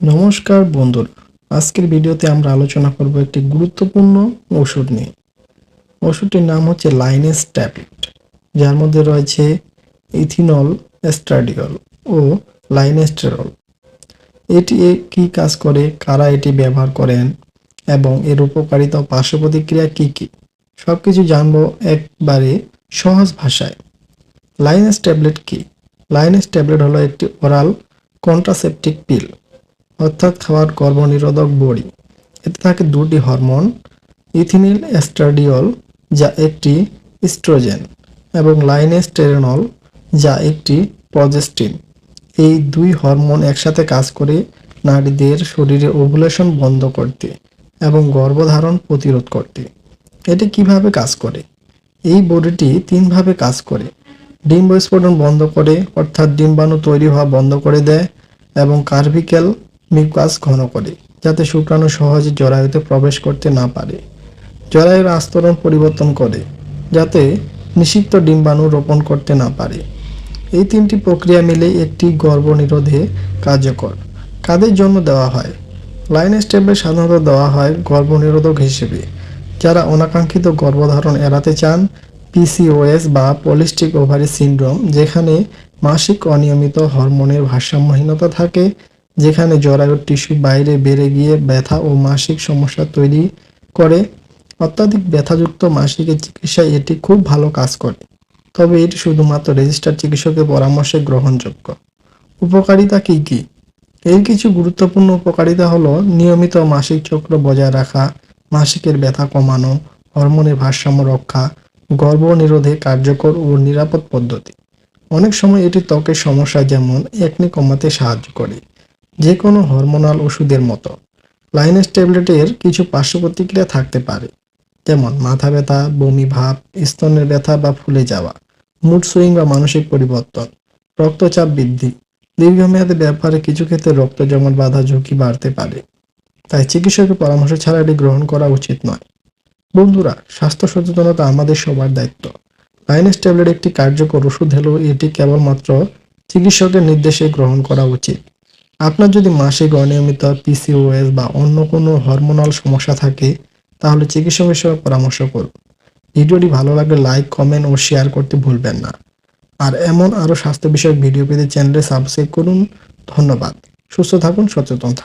নমস্কার বন্ধুরা। আজকের ভিডিওতে আমরা আলোচনা করব একটি গুরুত্বপূর্ণ ওষুধ নিয়ে। ওষুধটির নাম হচ্ছে লাইনেস ট্যাবলেট যার মধ্যে রয়েছে ইথিনল এস্ট্রাডিওল ও লাইনেস্টেরল এটি কি কাজ করে? কারা এটি ব্যবহার করেন? এবং এর উপকারিতা পার্শ্ব প্রতিক্রিয়া কী কী? সব কিছু জানব একবারে সহজ ভাষায়। লাইনেস ট্যাবলেট কি? লাইনেস ট্যাবলেট হলো একটি ওরাল কন্ট্রাসেপটিক পিল অর্থাৎ খাওয়ার গর্ভনিরোধক বড়ি। এতে থাকে দুটি হরমোন, ইথিনিল এস্ট্রাডিওল যা একটি ইস্ট্রোজেন, এবং লাইনেস্টেরেনল, যা একটি প্রজেস্টিন। এই দুই হরমোন একসাথে কাজ করে নারীদের শরীরে ওভুলেশন বন্ধ করতে এবং গর্ভধারণ প্রতিরোধ করতে। এটি কীভাবে কাজ করে? এই বডিটি তিনভাবে কাজ করে। ডিম্ব স্ফোটন বন্ধ করে, অর্থাৎ ডিম্বাণু তৈরি হওয়া বন্ধ করে দেয়, এবং কার্ভিক্যাল মিউকাস ঘন করে, যাতে শুক্রাণু সহজে জরায়ুতে প্রবেশ করতে না পারে। জরায়ুর আস্তরণ পরিবর্তন করে, যাতে নিষিক্ত ডিম্বাণু রোপণ করতে না পারে। এই তিনটি প্রক্রিয়া মিলে একটি গর্ভনিরোধে কার্যকর। কাদের জন্য দেওয়া হয়? লাইন ট্যাবলেট সাধারণত দেওয়া হয় গর্ভনিরোধক হিসেবে, যারা অনাকাঙ্ক্ষিত গর্ভধারণ এড়াতে চান পিসিওএস বা পলিস্টিক ওভারি সিনড্রোম যেখানে মাসিক অনিয়মিত হরমোনের ভারসাম্যহীনতা থাকে যেখানে জরায়ুর টিস্যু বাইরে বেড়ে গিয়ে ব্যথা ও মাসিক সমস্যা তৈরি করে। অত্যাধিক ব্যথাযুক্ত মাসিকের চিকিৎসায় এটি খুব ভালো কাজ করে। তবে এটি শুধুমাত্র রেজিস্টার চিকিৎসকের পরামর্শে গ্রহণযোগ্য। উপকারিতা কি কি? এর কিছু গুরুত্বপূর্ণ উপকারিতা হলো নিয়মিত মাসিক চক্র বজায় রাখা, মাসিকের ব্যথা কমানো, হরমোনের ভারসাম্য রক্ষা গর্ভ নিরোধে কার্যকর ও নিরাপদ পদ্ধতি। অনেক সময় এটি ত্বকের সমস্যা যেমন একনি কমাতে সাহায্য করে। যে কোনো হরমোনাল ওষুধের মতো। লাইনেস ট্যাবলেটের কিছু পার্শ্ব প্রতিক্রিয়া থাকতে পারে, যেমন মাথা ব্যথা, বমি ভাব, স্তনের ব্যথা বা ফুলে যাওয়া মুড সুইং বা মানসিক পরিবর্তন, রক্তচাপ বৃদ্ধি। দীর্ঘমেয়াদে ব্যবহারে কিছু ক্ষেত্রে রক্ত জমাট বাধা ঝুঁকি বাড়তে পারে। তাই চিকিৎসকের পরামর্শ ছাড়া এটি গ্রহণ করা উচিত নয়। বন্ধুরা, স্বাস্থ্য সচেতনতা আমাদের সবার দায়িত্ব। লাইনেস ট্যাবলেট একটি কার্যকর ওষুধ হলেও এটি কেবলমাত্র চিকিৎসকের নির্দেশে গ্রহণ করা উচিত। আপনার যদি মাসিক অনিয়মিত পিসিওএস বা অন্য কোনো হরমোনাল সমস্যা থাকে, তাহলে চিকিৎসকের সঙ্গে পরামর্শ করুন। ভিডিওটি ভালো লাগলে লাইক কমেন্ট ও শেয়ার করতে ভুলবেন না। আর এমন আরও স্বাস্থ্য বিষয়ক ভিডিও পেতে চ্যানেলে সাবস্ক্রাইব করুন। ধন্যবাদ। সুস্থ থাকুন, সচেতন থাকুন।